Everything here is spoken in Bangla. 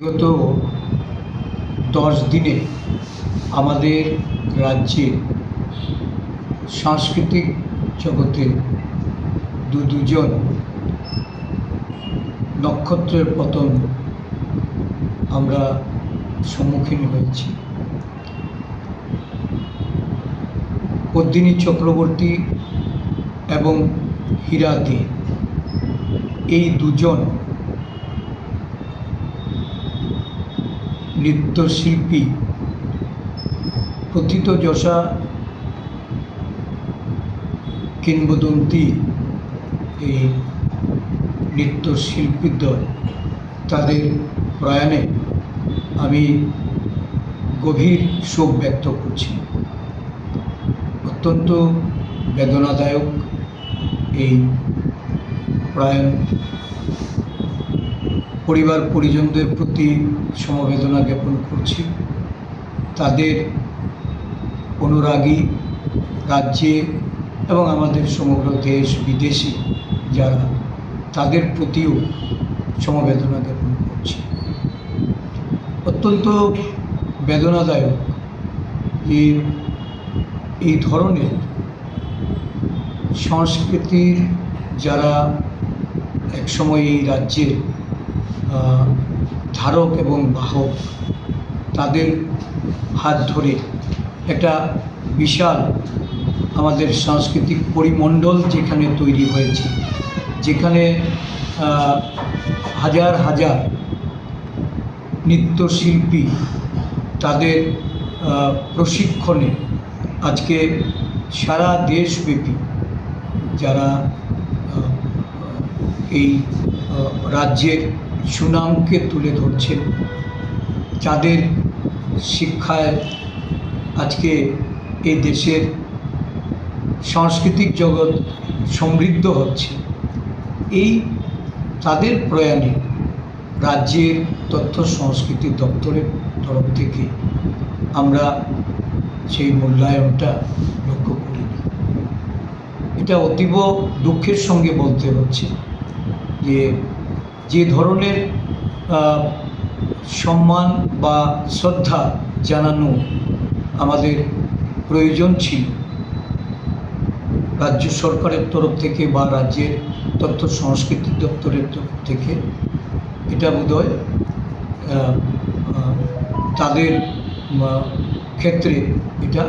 বিগত দশ দিনে আমাদের রাজ্যে সাংস্কৃতিক জগতে দু দুজন নক্ষত্রের পতন আমরা সম্মুখীন হয়েছি। পদ্মিনী চক্রবর্তী এবং হীরা দে এই দুজন নৃত্যশিল্পী প্রথিতযশা কিংবদন্তি এই নৃত্যশিল্পীদ্বয়। তাদের প্রয়াণে আমি গভীর শোক ব্যক্ত করছি। অত্যন্ত বেদনাদায়ক এই প্রয়াণ পরিবার পরিজনদের প্রতি সমবেদনা জ্ঞাপন করছি। তাদের অনুরাগী রাজ্যে এবং আমাদের সমগ্র দেশ বিদেশি যারা তাদের প্রতিও সমবেদনা জ্ঞাপন করছি। অত্যন্ত বেদনাদায়ক যে এই ধরনের সংস্কৃতির যারা একসময় এই রাজ্যের ধারক এবং বাহক তাদের হাত ধরে একটা বিশাল আমাদের সাংস্কৃতিক পরিমণ্ডল যেখানে তৈরি হয়েছে, যেখানে হাজার হাজার নৃত্যশিল্পী তাদের প্রশিক্ষণে আজকে সারা দেশব্যাপী যারা এই রাজ্যের সুনামকে তুলে ধরছেন। যাদের শিক্ষায় আজকে এই দেশের সাংস্কৃতিক জগৎ সমৃদ্ধ হচ্ছে, এই তাদের প্রয়াণে রাজ্যের তথ্য সংস্কৃতি দপ্তরের তরফ থেকে আমরা সেই মূল্যায়নটা লক্ষ্য করিনি এটা অতীব দুঃখের সঙ্গে বলতে হচ্ছে যে যে ধরনের সম্মান বা শ্রদ্ধা জানানো আমাদের প্রয়োজন ছিল। রাজ্য সরকারের তরফ থেকে বা রাজ্যের তথ্য সংস্কৃতি দপ্তরের তরফ থেকে এটা বোধহয় তাদের ক্ষেত্রে এটা